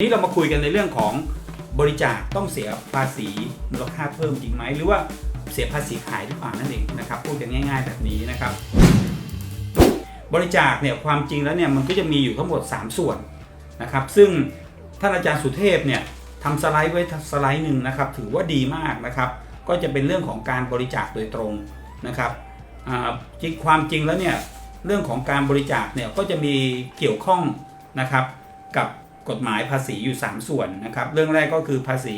นี้เรามาคุยกันในเรื่องของบริจาคต้องเสียภาษีมูลค่าเพิ่มจริงไหมหรือว่าเสียภาษีขายหรือเปล่านั่นเองนะครับพูดกันง่าย ๆ แบบนี้นะครับ บริจาคเนี่ยความจริงแล้วเนี่ยมันก็จะมีอยู่ทั้งหมด 3 ส่วนนะครับ ซึ่งท่านอาจารย์สุเทพเนี่ยทำสไลด์ไว้สไลด์หนึ่งนะครับ ถือว่าดีมากนะครับ ก็จะเป็นเรื่องของการบริจาคโดยตรงนะครับอ่าจริงความจริงแล้วเนี่ยเรื่องของการบริจาคเนี่ยก็จะมีเกี่ยวข้องนะครับกับ กฎหมายภาษีอยู่ 3 ส่วนนะครับ เรื่องแรกก็คือภาษี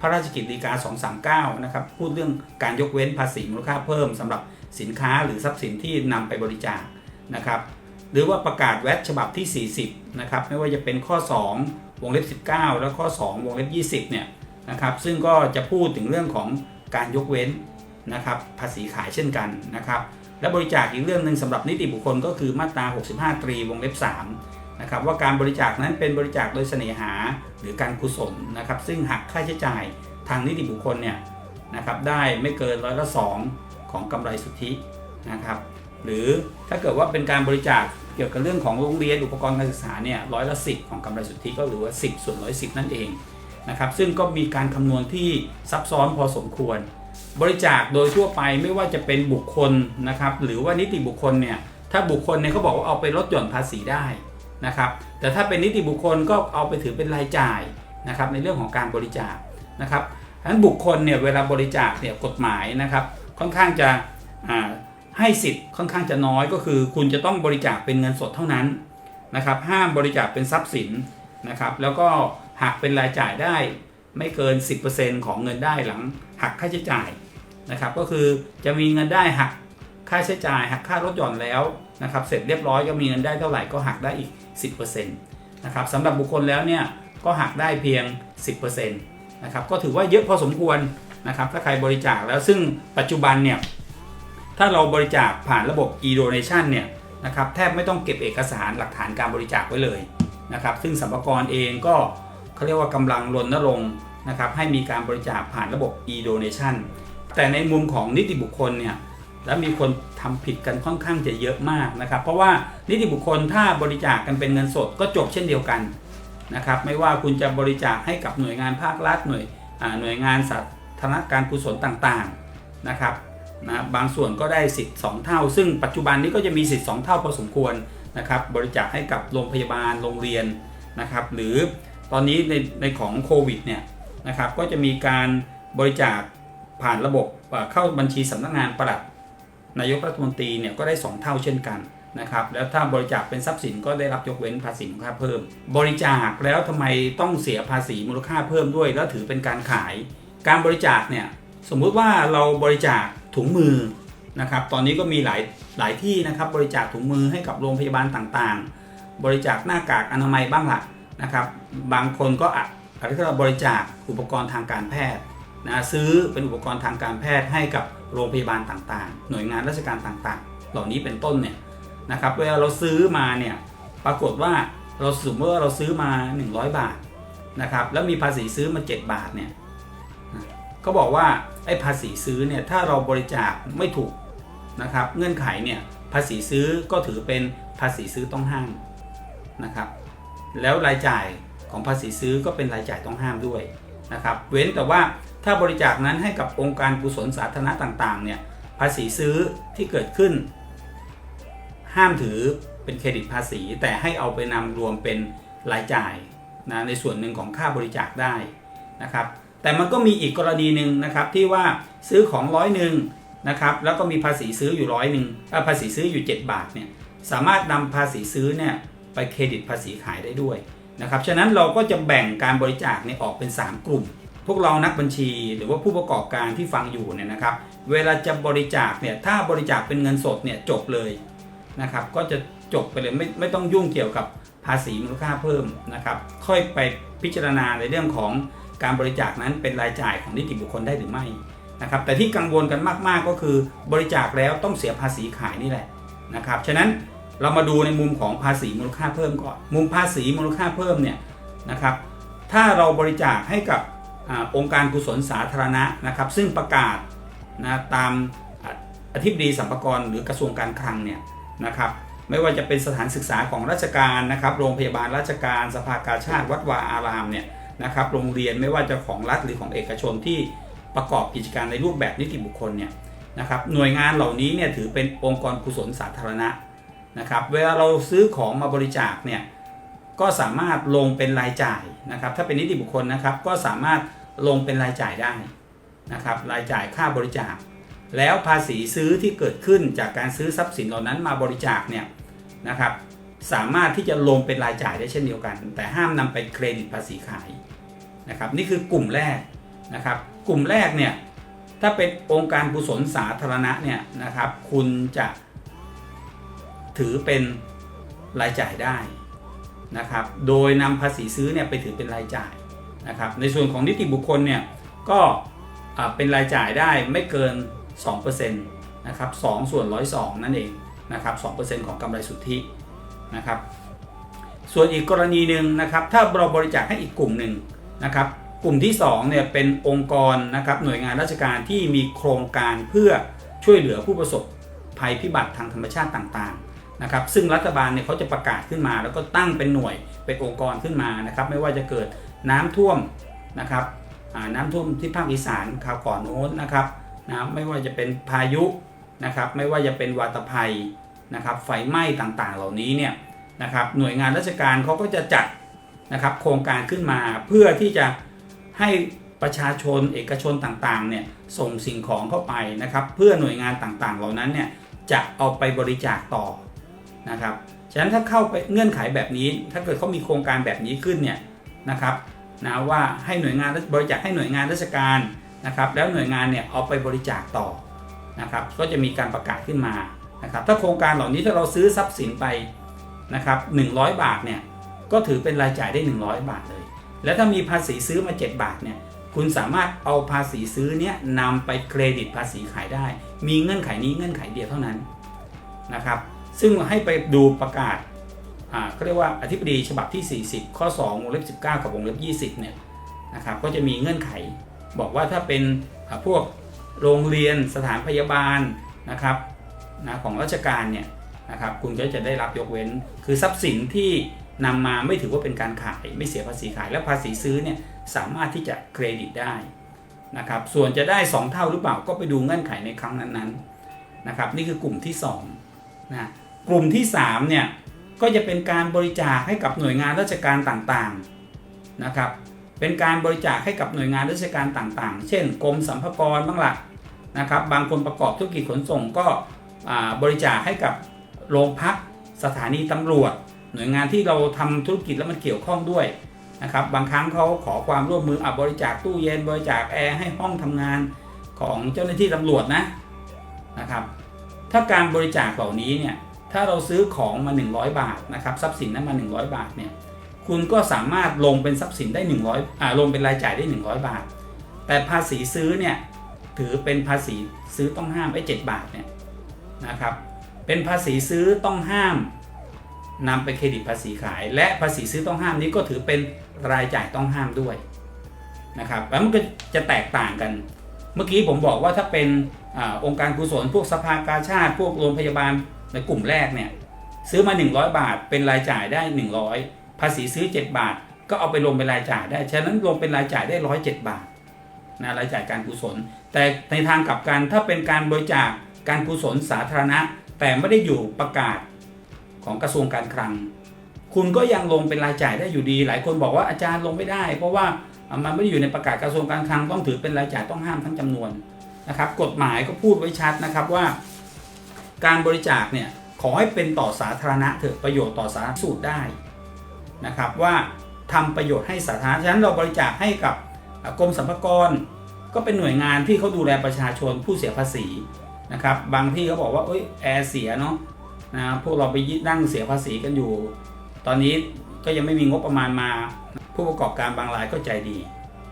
พระราชกิจฎีกา 239 นะครับ พูดเรื่องการยกเว้นภาษีมูลค่าเพิ่มสำหรับสินค้าหรือทรัพย์สินที่นำไปบริจาคนะครับ หรือว่าประกาศแวดฉบับที่ 40 นะครับ ไม่ว่าจะเป็นข้อ 2 วงเล็บ 19 แล้วข้อ 2 วงเล็บ 20 เนี่ยนะครับ ซึ่งก็จะพูดถึงเรื่องของการยกเว้นนะครับ ภาษีขายเช่นกันนะครับ และบริจาคอีกเรื่องหนึ่งสำหรับนิติบุคคลก็คือมาตรา 65 ตรี วงเล็บ 3 นะครับว่าการบริจาคนั้นเป็นบริจาคโดยเสน่หาหรือการกุศลนะครับ ซึ่งหักค่าใช้จ่ายทางนิติบุคคลเนี่ยนะครับได้ไม่เกินร้อยละสองของกำไรสุทธินะครับ หรือถ้าเกิดว่าเป็นการบริจาคเกี่ยวกับเรื่องของโรงเรียนอุปกรณ์การศึกษาเนี่ยร้อยละสิของกำไรสุทธิก็หรือว่า 10 ส่วนร้อยสินั่นเองนะครับ ซึ่งก็มีการคำนวณที่ซับซ้อนพอสมควร บริจาคโดยทั่วไปไม่ว่าจะเป็นบุคคลนะครับ หรือว่านิติบุคคลเนี่ยถ้าบุคคลเนี่ยเขาบอกว่าเอาไปลดหย่อนภาษีได้ นะครับแต่ถ้าเป็นนิติบุคคลก็เอาไปถือเป็นรายจ่ายนะครับในเรื่องของการบริจาคนะครับฉะนั้นบุคคลเนี่ยเวลาบริจาคเนี่ยกฎหมายนะครับค่อนข้างจะให้สิทธิ์ค่อนข้างจะน้อยก็คือ คุณจะต้องบริจาคเป็นเงินสดเท่านั้นนะครับห้ามบริจาคเป็นทรัพย์สินนะครับแล้วก็หักเป็นรายจ่ายได้ไม่เกิน 10%ของเงินได้หลังหักค่าใช้จ่ายนะครับก็คือจะมีเงินได้หัก ค่าใช้จ่ายหักค่ารถหย่อนแล้วนะครับเสร็จเรียบร้อยก็มีเงินได้เท่าไหร่ก็หักได้อีก 10%นะครับสำหรับบุคคลแล้วเนี่ยก็หักได้เพียง 10%นะครับก็ถือว่าเยอะพอสมควรนะครับถ้าใครบริจาคแล้วซึ่งปัจจุบันเนี่ยถ้าเราบริจาคผ่านระบบ e-donation เนี่ยนะครับแทบไม่ต้องเก็บเอกสารหลักฐานการบริจาคไว้เลยนะครับซึ่งสัมภากระเองก็เขาเรียกว่ากำลังรณรงค์นะครับให้มีการบริจาคผ่านระบบ e-donation แต่ในมุมของนิติบุคคลเนี่ย และมีคนทำผิดกันค่อนข้างจะเยอะมากนะครับ เพราะว่านิติบุคคลถ้าบริจาคกันเป็นเงินสดก็จบเช่นเดียวกันนะครับ ไม่ว่าคุณจะบริจาคให้กับหน่วยงานภาครัฐหน่วยหน่วยงานสาธารณการกุศลต่างๆนะครับนะบางส่วนก็ได้สิทธิ์ 2 เท่า ซึ่งปัจจุบันนี้ก็จะมีสิทธิ์ 2 เท่าพอสมควรนะครับ บริจาคให้กับโรงพยาบาลโรงเรียนนะครับ หรือตอนนี้ในในของโควิดเนี่ยนะครับก็จะมีการบริจาคผ่านระบบเข้าบัญชีสำนักงานประหลัด นายกรัฐมนตรีเนี่ยก็ได้ 2 เท่าเช่นกันนะครับแล้วถ้าบริจาคเป็นทรัพย์สินก็ได้รับยกเว้นภาษีมูลค่าเพิ่ม บริจาคแล้วทำไมต้องเสียภาษีมูลค่าเพิ่มด้วย แล้วถือเป็นการขาย การบริจาคเนี่ยสมมุติว่าเราบริจาคถุงมือนะครับตอนนี้ก็มีหลายหลายที่นะครับบริจาคถุงมือให้กับโรงพยาบาลต่างๆ บริจาคหน้ากากอนามัยบ้างละนะครับบางคนก็อาจจะบริจาคอุปกรณ์ทางการแพทย์นะซื้อเป็นอุปกรณ์ทางการแพทย์ให้กับ โรงพยาบาลต่างๆ หน่วยงานราชการต่างๆ เหล่านี้เป็นต้นเนี่ยนะครับเวลาเราซื้อมาเนี่ยปรากฏว่าเราสมมติว่าเราซื้อมา 100 บาทนะครับแล้วมีภาษีซื้อมา 7 บาทเนี่ยเขาบอกว่าไอ้ภาษีซื้อเนี่ยถ้าเราบริจาคไม่ถูกนะครับเงื่อนไขเนี่ยภาษีซื้อก็ถือเป็นภาษีซื้อต้องห้ามนะครับแล้วรายจ่ายของภาษีซื้อก็เป็นรายจ่ายต้องห้ามด้วยนะครับเว้นแต่ว่า ถ้าบริจาคนั้นให้กับองค์การกุศลสาธารณะต่างๆเนี่ยภาษีซื้อที่เกิดขึ้น ห้ามถือเป็นเครดิตภาษี แต่ให้เอาไปนำรวมเป็นรายจ่ายนะในส่วนหนึ่งของค่าบริจาคได้นะครับ แต่มันก็มีอีกกรณีหนึ่งนะครับที่ว่าซื้อของร้อยหนึ่งนะครับแล้วก็มีภาษีซื้ออยู่ร้อยหนึ่งภาษีซื้ออยู่ 7 บาทเนี่ยสามารถนำภาษีซื้อเนี่ยไปเครดิตภาษีขายได้ด้วยนะครับฉะนั้นเราก็จะแบ่งการบริจาคเนี่ยออกเป็น 3 กลุ่ม พวกเรานักบัญชีหรือว่าผู้ประกอบการที่ฟังอยู่เนี่ยนะครับ เวลาจะบริจาคเนี่ยถ้าบริจาคเป็นเงินสดเนี่ยจบเลยนะครับ ก็จะจบไปเลยไม่ไม่ต้องยุ่งเกี่ยวกับภาษีมูลค่าเพิ่มนะครับ ค่อยไปพิจารณาในเรื่องของการบริจาคนั้นเป็นรายจ่ายของนิติบุคคลได้หรือไม่นะครับ แต่ที่กังวลกันมาก ๆ ก็คือบริจาคแล้วต้องเสียภาษีขายนี่แหละนะครับ ฉะนั้นเรามาดูในมุมของภาษีมูลค่าเพิ่มก่อน มุมภาษีมูลค่าเพิ่มเนี่ยนะครับ ถ้าเราบริจาคให้กับ องค์การกุศลสาธารณะนะครับ ซึ่งประกาศนะตามอธิบดีสัมภากรหรือกระทรวงการคลังเนี่ยนะครับไม่ว่าจะเป็นสถานศึกษาของราชการนะครับโรงพยาบาลราชการสภากาชาติวัดวาอารามเนี่ยนะครับโรงเรียนไม่ว่าจะของรัฐหรือของเอกชนที่ประกอบกิจการในรูปแบบนิติบุคคลเนี่ยนะครับหน่วยงานเหล่านี้เนี่ยถือเป็นองค์กรกุศลสาธารณะนะครับเวลาเราซื้อของมาบริจาคเนี่ย ก็สามารถลงเป็นรายจ่ายนะครับ ถ้าเป็นนิติบุคคลนะครับ ก็สามารถลงเป็นรายจ่ายได้นะครับ รายจ่ายค่าบริจาค แล้วภาษีซื้อที่เกิดขึ้นจากการซื้อทรัพย์สินเหล่านั้นมาบริจาคเนี่ยนะครับ สามารถที่จะลงเป็นรายจ่ายได้เช่นเดียวกัน แต่ห้ามนำไปเครดิตภาษีขายนะครับ นี่คือกลุ่มแรกนะครับ กลุ่มแรกเนี่ยถ้าเป็นองค์การกุศลสาธารณะเนี่ยนะครับ คุณจะถือเป็นรายจ่ายได้ นะครับ โดยนำภาษีซื้อเนี่ยไปถือเป็นรายจ่ายนะครับ ในส่วนของนิติบุคคลเนี่ยก็เป็นรายจ่ายได้ไม่เกิน 2%นะครับ2ส่วน 102 นั่นเองนะครับ2%ของกำไรสุทธินะครับ ส่วนอีกกรณีหนึ่งนะครับ ถ้าเราบริจาคให้อีกกลุ่มหนึ่งนะครับ กลุ่มที่2เนี่ยเป็นองค์กรนะครับหน่วยงานราชการที่มีโครงการเพื่อช่วยเหลือผู้ประสบภัยพิบัติทางธรรมชาติต่างๆ นะครับซึ่งรัฐบาลเนี่ยเขาจะประกาศขึ้นมา แล้วก็ตั้งเป็นหน่วยเป็นองค์กรขึ้นมานะครับไม่ว่าจะเกิดน้ำท่วมนะครับน้ำท่วมที่ภาคอีสานคราวก่อนโน้นนะครับนะไม่ว่าจะเป็นพายุนะครับไม่ว่าจะเป็นวาตภัยนะครับไฟไหม้ต่างๆ เหล่านี้เนี่ยนะครับหน่วยงานราชการเขาก็จะจัดนะครับโครงการขึ้นมาเพื่อที่จะให้ประชาชนเอกชนต่างๆเนี่ยส่งสิ่งของเข้าไปนะครับ เพื่อหน่วยงานต่างๆ เหล่านั้นเนี่ยจะเอาไปบริจาคต่อ นะครับฉะนั้นถ้าเข้าไปเงื่อนไขแบบนี้ ถ้าเกิดเขามีโครงการแบบนี้ขึ้นเนี่ยนะครับนะว่าให้หน่วยงานบริจาคให้หน่วยงานราชการนะครับ แล้วหน่วยงานเนี่ยเอาไปบริจาคต่อนะครับ ก็จะมีการประกาศขึ้นมานะครับถ้าโครงการเหล่านี้ถ้าเราซื้อทรัพย์สินไปนะครับ100 บาทเนี่ยก็ถือเป็นรายจ่ายได้ 100 บาทเลย แล้วถ้ามีภาษีซื้อมา 7 บาทเนี่ยคุณสามารถเอาภาษีซื้อเนี่ยนำไปเครดิตภาษีขายได้ มีเงื่อนไขนี้เงื่อนไขเดียวเท่านั้นนะครับ ซึ่งให้ไปดูประกาศอ่าเรียกว่าอธิบดีฉบับที่ 40 ข้อ 2 วงเล็บ 19 กับวงเล็บ 20 เนี่ยนะครับก็จะมีเงื่อนไข บอกว่าถ้าเป็นพวกโรงเรียนสถานพยาบาลนะครับนะของราชการเนี่ยนะครับคุณก็จะได้รับยกเว้น คือทรัพย์สินที่นำมาไม่ถือว่าเป็นการขายไม่เสียภาษีขายและภาษีซื้อเนี่ยสามารถที่จะเครดิตได้นะครับส่วนจะได้ 2 เท่าหรือเปล่าก็ไปดูเงื่อนไขในครั้งนั้นๆนะครับนี่คือกลุ่มที่2นะ กลุ่มที่3เนี่ยก็จะเป็นการบริจาคให้กับหน่วยงานราชการต่างๆนะครับ เป็นการบริจาคให้กับหน่วยงานราชการต่างๆ เช่น กรมสัมภากรบ้างละนะครับ บางคนประกอบธุรกิจขนส่งก็บริจาคให้กับโรงพักสถานีตำรวจ หน่วยงานที่เราทำธุรกิจแล้วมันเกี่ยวข้องด้วยนะครับบางครั้งเขาขอความร่วมมืออะบริจาคตู้เย็นบริจาคแอร์ให้ห้องทำงานของเจ้าหน้าที่ตำรวจนะนะครับถ้าการบริจาคเหล่านี้เนี่ย ถ้าเราซื้อของมา 100 บาทนะครับทรัพย์สินนั้นมา 100 บาทเนี่ยคุณก็สามารถลงเป็นทรัพย์สินได้ 100อ่าลงเป็นรายจ่ายได้ 100 บาท แต่ภาษีซื้อเนี่ยถือเป็นภาษีซื้อต้องห้ามไอ้7บาทเนี่ยนะครับเป็นภาษีซื้อต้องห้ามนำไปเครดิตภาษีขาย และภาษีซื้อต้องห้ามนี้ก็ถือเป็นรายจ่ายต้องห้ามด้วยนะครับแล้วมันก็จะแตกต่างกัน เมื่อกี้ผมบอกว่าถ้าเป็นอองค์การกุศลพวกสภากาชาติ พวกโรงพยาบาล ในกลุ่มแรกเนี่ยซื้อมา 100 บาท เป็นรายจ่ายได้ 100 ภาษีซื้อ 7 บาท ก็เอาไปลงเป็นรายจ่ายได้ ฉะนั้นลงเป็นรายจ่ายได้ 107 บาทนะรายจ่ายการกุศล แต่ในทางกลับกันถ้าเป็นการบริจาคการกุศลสาธารณะ แต่ไม่ได้อยู่ประกาศของกระทรวงการคลัง คุณก็ยังลงเป็นรายจ่ายได้อยู่ดี หลายคนบอกว่าอาจารย์ลงไม่ได้ เพราะว่ามันไม่ได้อยู่ในประกาศกระทรวงการคลังต้องถือเป็นรายจ่ายต้องห้ามทั้งจำนวนนะครับ กฎหมายก็พูดไว้ชัดนะครับว่า การบริจาคเนี่ยขอให้เป็นต่อสาธารณะเถอะประโยชน์ต่อสาธารณสุขได้นะครับว่าทำประโยชน์ให้สาธารณะฉะนั้นเราบริจาคให้กับกรมสรรพากรก็เป็นหน่วยงานที่เขาดูแลประชาชนผู้เสียภาษีนะครับบางที่เขาบอกว่าเอ้ยแอร์เสียเนาะนะพวกเราไปยึดนั่งเสียภาษีกันอยู่ ตอนนี้ก็ยังไม่มีงบประมาณมา ผู้ประกอบการบางรายก็ใจดี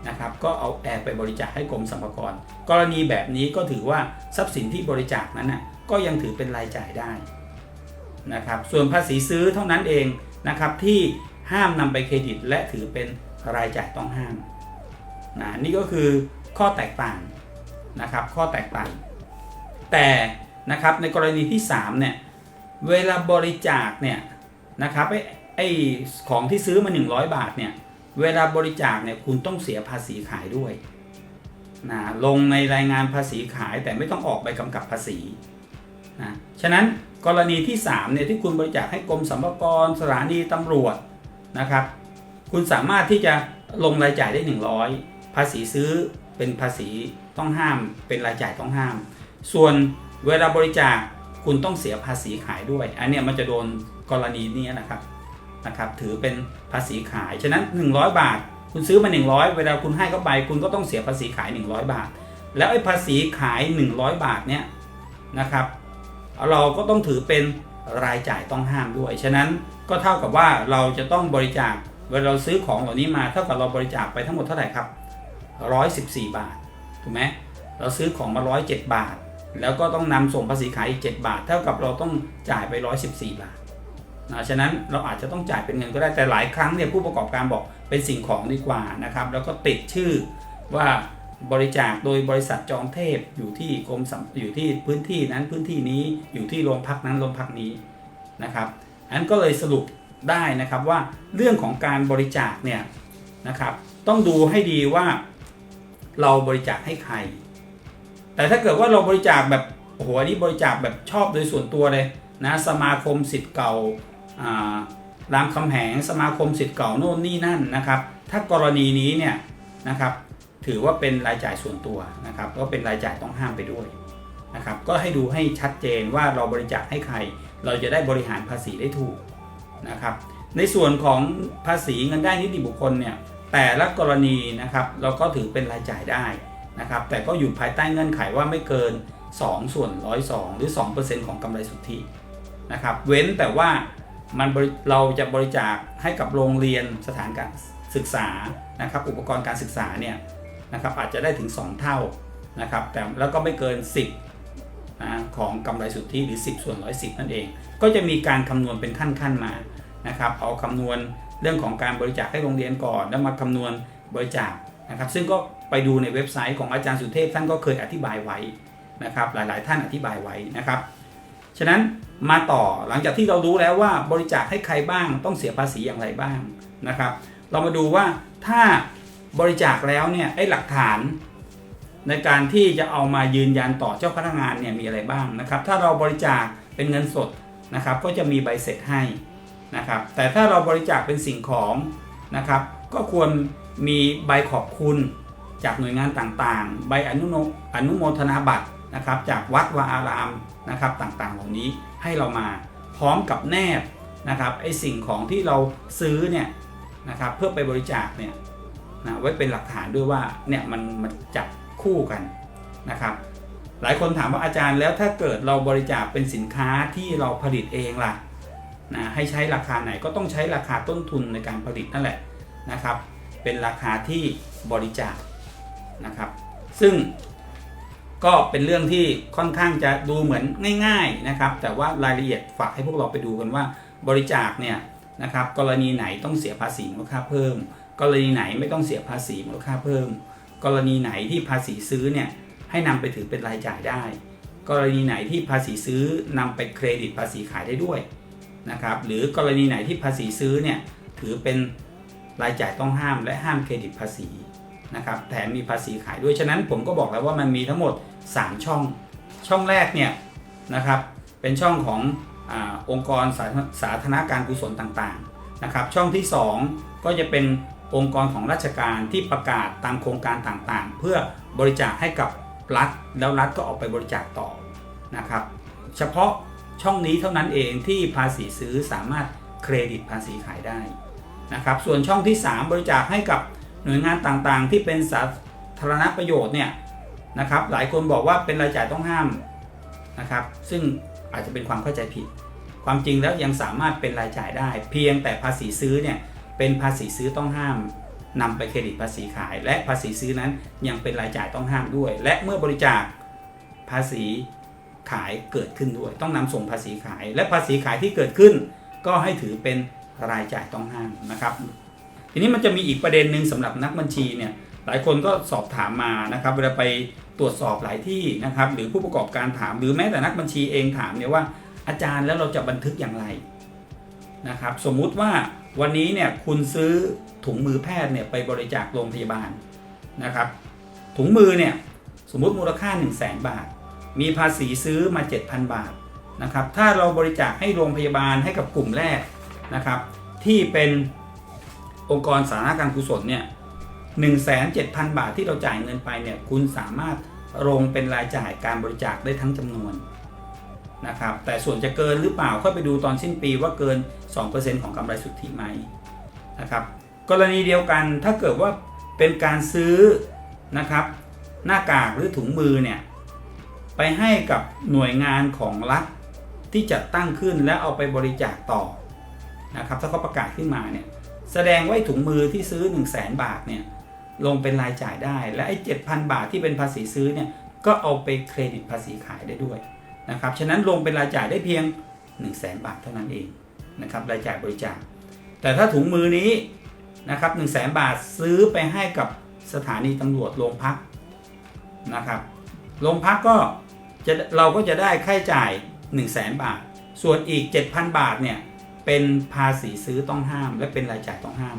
นะครับก็เอาแอร์ไปบริจาคให้กรมสรรพากรกรณีแบบนี้ก็ถือว่าทรัพย์สินที่บริจาคนั้นนะ่ะ ก็ยังถือเป็นรายจ่ายได้นะครับส่วนภาษีซื้อเท่านั้นเองนะครับที่ห้ามนำไปเครดิตและถือเป็นรายจ่ายต้องห้ามนะนี่ก็คือข้อแตกต่างนะครับข้อแตกต่าง แต่นะครับในกรณีที่ 3 เนี่ย เวลาบริจาคเนี่ยนะครับไอ้ไอ้ของที่ซื้อมา 100 บาทเนี่ยเวลาบริจาคเนี่ยคุณต้องเสียภาษีขายด้วยนะลงในรายงานภาษีขายแต่ไม่ต้องออกใบกำกับภาษี นะฉะนั้นกรณีที่3เนี่ยที่คุณบริจาคให้กรมสรรพากรสถานีตำรวจนะครับ คุณสามารถที่จะลงรายจ่ายได้ 100 ภาษีซื้อเป็นภาษีต้องห้าม เป็นรายจ่ายต้องห้าม ส่วนเวลาบริจาคคุณต้องเสียภาษีขายด้วย อันเนี้ยมันจะโดนกรณีนี้นะครับนะครับ ถือเป็นภาษีขาย ฉะนั้น 100 บาท คุณซื้อมา 100 เวลาคุณให้เข้าไป คุณก็ต้องเสียภาษีขาย 100 บาท แล้วไอ้ภาษีขาย 100 บาทเนี่ยนะครับ เราก็ต้องถือเป็นรายจ่ายต้องห้ามด้วย ฉะนั้นก็เท่ากับว่าเราจะต้องบริจาคเวลาเราซื้อของเหล่านี้มาเท่ากับเราบริจาคไปทั้งหมดเท่าไหร่ครับ 114 บาทถูกไหมเราซื้อของมา 107 บาท แล้วก็ต้องนำส่งภาษีขายอีก 7 บาท เท่ากับเราต้องจ่ายไป 114 บาทนะฉะนั้นเราอาจจะต้องจ่ายเป็นเงินก็ได้แต่หลายครั้งเนี่ยผู้ประกอบการบอกเป็นสิ่งของดีกว่านะครับ แล้วก็ติดชื่อว่า บริจาคโดยบริษัทจอมเทพอยู่ที่กรมสำอยู่ที่พื้นที่นั้นพื้นที่นี้อยู่ที่โรงพักนั้นโรงพักนี้นะครับ อันก็เลยสรุปได้นะครับว่าเรื่องของการบริจาคเนี่ยนะครับต้องดูให้ดีว่าเราบริจาคให้ใคร แต่ถ้าเกิดว่าเราบริจาคแบบโอ้โหอันนี้บริจาคแบบชอบโดยส่วนตัวเลยนะสมาคมสิทธิ์เก่าอ่ารามคำแหงสมาคมสิทธิ์เก่าโน่นนี่นั่นนะครับ ถ้ากรณีนี้เนี่ยนะครับ ถือว่าเป็นรายจ่ายส่วนตัวนะครับ ก็เป็นรายจ่ายต้องห้ามไปด้วยนะครับ ก็ให้ดูให้ชัดเจนว่าเราบริจาคให้ใคร เราจะได้บริหารภาษีได้ถูกนะครับ ในส่วนของภาษีเงินได้นิติบุคคลเนี่ยแต่ละกรณีนะครับ เราก็ถือเป็นรายจ่ายได้นะครับ แต่ก็อยู่ภายใต้เงื่อนไขว่าไม่เกิน 2 ส่วน102หรือ 2%ของกำไรสุทธินะครับ เว้นแต่ว่ามันเราจะบริจาคให้กับโรงเรียนสถานการศึกษานะครับ อุปกรณ์การศึกษาเนี่ย นะครับอาจจะได้ถึง 2 เท่านะครับแต่แล้วก็ไม่เกิน 10นะของกำไรสุทธิหรือ 10 ส่วน 110 นั่นเอง ก็จะมีการคำนวณเป็นขั้นๆมานะครับเอาคำนวณเรื่องของการบริจาคให้โรงเรียนก่อน แล้วมาคำนวณบริจาคนะครับ ซึ่งก็ไปดูในเว็บไซต์ของอาจารย์สุเทพท่านก็เคยอธิบายไว้นะครับหลายๆ ท่านอธิบายไว้นะครับ ฉะนั้นมาต่อหลังจากที่เรารู้แล้วว่าบริจาคให้ใครบ้างต้องเสียภาษีอย่างไรบ้างนะครับ เรามาดูว่าถ้า บริจาคแล้วเนี่ยไอ้หลักฐาน ในการที่จะเอามายืนยันต่อเจ้าพนักงานเนี่ยมีอะไรบ้างนะครับ ถ้าเราบริจาคเป็นเงินสดนะครับ ก็จะมีใบเสร็จให้นะครับ แต่ถ้าเราบริจาคเป็นสิ่งของนะครับ ก็ควรมีใบขอบคุณจากหน่วยงานต่างๆ ใบอนุโนอนุโมทนาบัตรนะครับ จากวัดวาอารามนะครับต่างๆ เหล่านี้ให้เรามาพร้อมกับแนบนะครับไอสิ่งของที่เราซื้อเนี่ยนะครับเพื่อไปบริจาคเนี่ย นะไว้เป็นหลักฐานด้วยว่าเนี่ยมันมันจับคู่กันนะครับ หลายคนถามว่าอาจารย์แล้วถ้าเกิดเราบริจาคเป็นสินค้าที่เราผลิตเองล่ะนะให้ใช้ราคาไหนก็ต้องใช้ราคาต้นทุนในการผลิตนั่นแหละนะครับ เป็นราคาที่บริจาคนะครับ ซึ่งก็เป็นเรื่องที่ค่อนข้างจะดูเหมือนง่าย ๆนะครับ แต่ว่ารายละเอียดฝากให้พวกเราไปดูกันว่าบริจาคเนี่ยนะครับกรณีไหนต้องเสียภาษีมูลค่าเพิ่ม กรณีไหนไม่ต้องเสียภาษีมูลค่าเพิ่ม กรณีไหนที่ภาษีซื้อเนี่ยให้นำไปถือเป็นรายจ่ายได้ กรณีไหนที่ภาษีซื้อนำไปเครดิตภาษีขายได้ด้วยนะครับหรือกรณีไหนที่ภาษีซื้อเนี่ยถือเป็นรายจ่ายต้องห้ามและห้ามเครดิตภาษีนะครับแถมมีภาษีขายด้วยฉะนั้นผมก็บอกแล้วว่ามันมีทั้งหมด 3 ช่อง ช่องแรกเนี่ยนะครับเป็นช่องของอองค์กรสาสาธารณการกุศลต่างๆนะครับช่องที่ 2 ก็จะเป็น องค์กรของราชการที่ประกาศตามโครงการต่างๆ เพื่อบริจาคให้กับรัฐ แล้วรัฐก็ออกไปบริจาคต่อนะครับ เฉพาะช่องนี้เท่านั้นเองที่ภาษีซื้อสามารถเครดิตภาษีขายได้นะครับ ส่วนช่องที่ 3 บริจาคให้กับหน่วยงานต่างๆ ที่เป็นสาธารณประโยชน์เนี่ยนะครับ หลายคนบอกว่าเป็นรายจ่ายต้องห้ามนะครับ ซึ่งอาจจะเป็นความเข้าใจผิด ความจริงแล้วยังสามารถเป็นรายจ่ายได้ เพียงแต่ภาษีซื้อเนี่ย เป็นภาษีซื้อต้องห้ามนำไปเครดิตภาษีขาย และภาษีซื้อนั้นยังเป็นรายจ่ายต้องห้ามด้วย และเมื่อบริจาคภาษีขายเกิดขึ้นด้วย ต้องนำส่งภาษีขาย และภาษีขายที่เกิดขึ้น ก็ให้ถือเป็นรายจ่ายต้องห้ามนะครับ ทีนี้มันจะมีอีกประเด็นหนึ่งสำหรับนักบัญชีเนี่ยหลายคนก็สอบถามมานะครับเวลาไปตรวจสอบหลายที่นะครับ หรือผู้ประกอบการถาม หรือแม้แต่นักบัญชีเองถามเนี่ยว่าอาจารย์แล้วเราจะบันทึกอย่างไรนะครับ สมมุติว่า วันนี้เนี่ยคุณซื้อถุงมือแพทย์เนี่ยไปบริจาคโรงพยาบาลนะครับ ถุงมือเนี่ยสมมุติมูลค่า 1 0 0 0 0แบาท มีภาษีซื้อมา 7,000 บาทนะครับ ถ้าเราบริจาคให้โรงพยาบาลให้กับกลุ่มแรกนะครับ ที่เป็นองค์กรสาธารณการกุศลเนี่ย1,700,000บาทที่เราจ่ายเงินไปเนี่ยคุณสามารถลงเป็นรายจ่ายการบริจาคได้ทั้งจำนวน นะครับแต่ส่วนจะเกินหรือเปล่าค่อยไปดูตอนสิ้นปีว่าเกิน 2%ของกำไรสุทธิไหมนะครับกรณีเดียวกันถ้าเกิดว่าเป็นการซื้อนะครับหน้ากากหรือถุงมือเนี่ยไปให้กับหน่วยงานของรัฐที่จัดตั้งขึ้นและเอาไปบริจาคต่อนะครับถ้าเขาประกาศขึ้นมาเนี่ยแสดงว่าถุงมือที่ซื้อ 1 0 0 0 0แบาทเนี่ยลงเป็นรายจ่ายได้และไอ้ 7,000 บาทที่เป็นภาษีซื้อเนี่ยก็เอาไปเครดิตภาษีขายได้ด้วย นะครับฉะนั้นลงเป็นรายจ่ายได้เพียง 1 0 0 0 0แบาทเท่านั้นเองนะครับรายจ่ายบริจาค แต่ถ้าถุงมือนี้นะครับ1 0 0 0 0แบาทซื้อไปให้กับสถานีตำรวจโรงพักนะครับโรงพักก็จะเราก็จะได้ค่าใช้จ่าย 1 0 0 0 0แบาท ส่วนอีก 7,000 บาทเนี่ยเป็นภาษีซื้อต้องห้าม และเป็นรายจ่ายต้องห้าม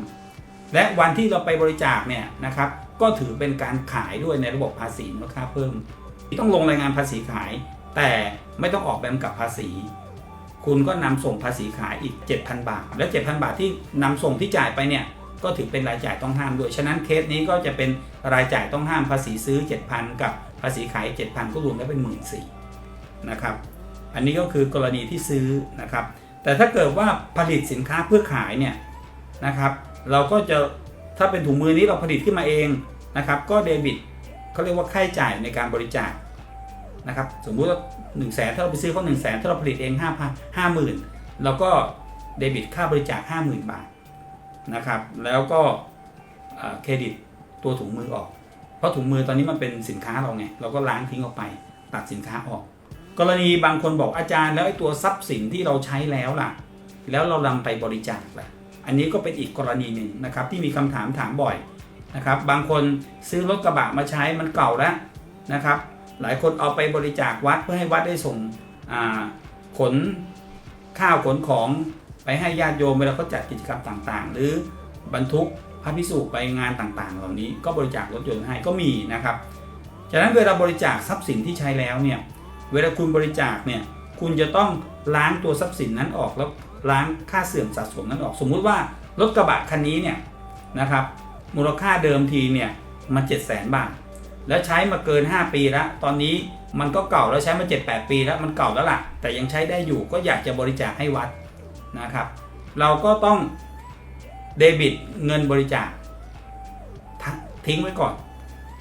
และวันที่เราไปบริจาคเนี่ยนะครับก็ถือเป็นการขายด้วยในระบบภาษีมูลค่าเพิ่ม ต้องลงรายงานภาษีขาย แต่ไม่ต้องออกแบบกับภาษี คุณก็นำส่งภาษีขายอีก 7,000 บาท และ 7,000 บาทที่นำส่งที่จ่ายไปเนี่ยก็ถือเป็นรายจ่ายต้องห้ามด้วย ฉะนั้นเคสนี้ก็จะเป็นรายจ่ายต้องห้ามภาษีซื้อ 7,000 กับภาษีขาย 7,000 ก็รวมแล้วเป็น 1 4ื่นนะครับ อันนี้ก็คือกรณีที่ซื้อนะครับ แต่ถ้าเกิดว่าผลิตสินค้าเพื่อขายเนี่ยนะครับ เราก็จะถ้าเป็นถุงมือนี้เราผลิตขึ้นมาเองนะครับ ก็เดบิตเขาเรียกว่าค่าใช้จ่ายในการบริจาค นะครับสมมุติว่า1นึ่งแสนถ้าเราไปซื้อเขาหนึ่งแสนถ้าเราผลิตเองห้าพันห้าหมื่นเราก็เดบิตค่าบริจาคห้าหมื่นบาทนะครับแล้วก็เครดิตตัวถุงมือออก เพราะถุงมือตอนนี้มันเป็นสินค้าเราไงเราก็ล้างทิ้งออกไปตัดสินค้าออก กรณีบางคนบอกอาจารย์แล้วไอ้ตัวทรัพย์สินที่เราใช้แล้วล่ะ แล้วเรานำไปบริจาคล่ะอันนี้ก็เป็นอีกกรณีหนึ่งนะครับที่มีคำถามถามบ่อยนะครับบางคนซื้อรถกระบะมาใช้มันเก่าแล้วนะครับ หลายคนเอาไปบริจาควัดเพื่อให้วัดได้ส่งขนข้าวขนของไปให้ญาติโยมเวลาเขาจัดกิจกรรมต่างๆ หรือบรรทุกพระพิสุไปงานต่างๆ เหล่านี้ ก็บริจาครถยนต์ให้ก็มีนะครับฉะนั้นเวลาบริจาคทรัพย์สินที่ใช้แล้วเนี่ยเวลาคุณบริจาคเนี่ยคุณจะต้องล้างตัวทรัพย์สินนั้นออกแล้วล้างค่าเสื่อมสะสมนั้นออก สมมุติว่ารถกระบะคันนี้เนี่ยนะครับมูลค่าเดิมทีเนี่ยมัน7 0 0 0 0 0บาท แล้วใช้มาเกิน 5 ปีแล้ว ตอนนี้มันก็เก่าแล้วใช้มา 7-8 ปีแล้วมันเก่าแล้วล่ะ แต่ยังใช้ได้อยู่ก็อยากจะบริจาคให้วัดนะครับ เราก็ต้องเดบิตเงินบริจาคทิ้งไว้ก่อน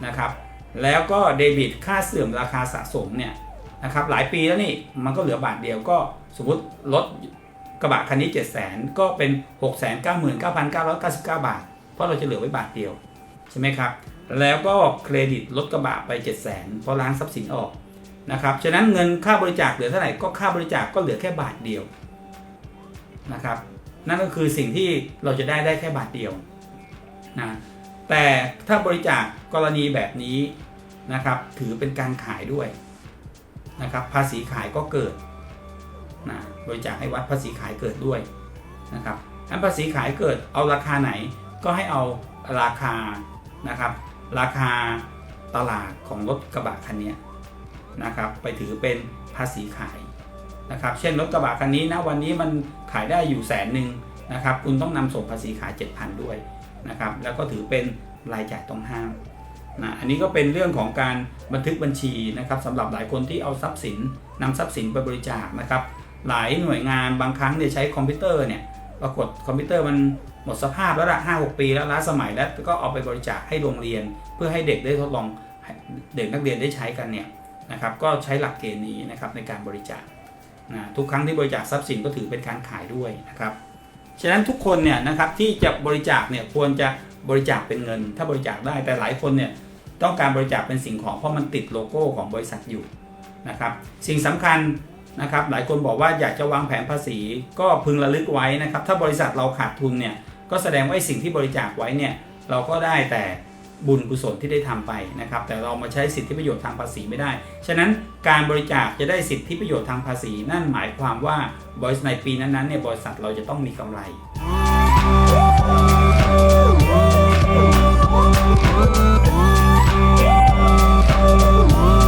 นะครับ แล้วก็เดบิตค่าเสื่อมราคาสะสมเนี่ยนะครับหลายปีแล้วนี่มันก็เหลือบาทเดียวก็สมมติรถกระบะคันนี้ 7 0 0 0 0 0ก็เป็น 6 9 9 9 9 9 9 บาท เพราะเราจะเหลือไว้บาทเดียว ใช่ไหมครับ แล้วก็เครดิตรถกระบะไป 7 0 0 0 0 0เพราะล้างทรัพย์สินออกนะครับฉะนั้นเงินค่าบริจาคเหลือเท่าไหร่ก็ค่าบริจาคก็เหลือแค่บาทเดียวนะครับนั่นก็คือสิ่งที่เราจะได้ได้แค่บาทเดียวนะแต่ถ้าบริจาคกรณีแบบนี้นะครับถือเป็นการขายด้วยนะครับภาษีขายก็เกิดนะบริจาคให้วัดภาษีขายเกิดด้วยนะครับอันภาษีขายเกิดเอาราคาไหนก็ให้เอาราคานะครับ ราคาตลาดของรถกระบะคันนี้นะครับ ไปถือเป็นภาษีขายนะครับ เช่นรถกระบะคันนี้นะวันนี้มันขายได้อยู่แสนหนึ่งนะครับ คุณต้องนำส่งภาษีขาย 7,000 ด้วยนะครับ แล้วก็ถือเป็นรายจ่ายต้องห้ามนะอันนี้ก็เป็นเรื่องของการบันทึกบัญชีนะครับสำหรับหลายคนที่เอาทรัพย์สินนำทรัพย์สินไปบริจาคนะครับ หลายหน่วยงานบางครั้งเนี่ยใช้คอมพิวเตอร์เนี่ยปรากฏคอมพิวเตอร์มัน หมดสภาพแล้วละห้าหกปีแล้วล้าสมัยแล้วก็เอาไปบริจาคให้โรงเรียน เพื่อให้เด็กได้ทดลองเด็กนักเรียนได้ใช้กันเนี่ยนะครับก็ใช้หลักเกณฑ์นี้นะครับในการบริจาคนะทุกครั้งที่บริจาคทรัพย์สินก็ถือเป็นการขายด้วยนะครับฉะนั้นทุกคนเนี่ยนะครับที่จะบริจาคเนี่ยควรจะบริจาคเป็นเงิน ถ้าบริจาคได้แต่หลายคนเนี่ยต้องการบริจาคเป็นสิ่งของเพราะมันติดโลโก้ของบริษัทอยู่นะครับสิ่งสำคัญนะครับหลายคนบอกว่าอยากจะวางแผนภาษีก็พึงระลึกไว้นะครับถ้าบริษัทเราขาดทุนเนี่ย ก็แสดงว่าสิ่งที่บริจาคไว้เนี่ยเราก็ได้แต่บุญกุศลที่ได้ทำไปนะครับ แต่เรามาใช้สิทธิประโยชน์ทางภาษีไม่ได้ ฉะนั้นการบริจาคจะได้สิทธิประโยชน์ทางภาษี นั่นหมายความว่าบริษัทในปีนั้นๆเนี่ยบริษัทเราจะต้องมีกำไร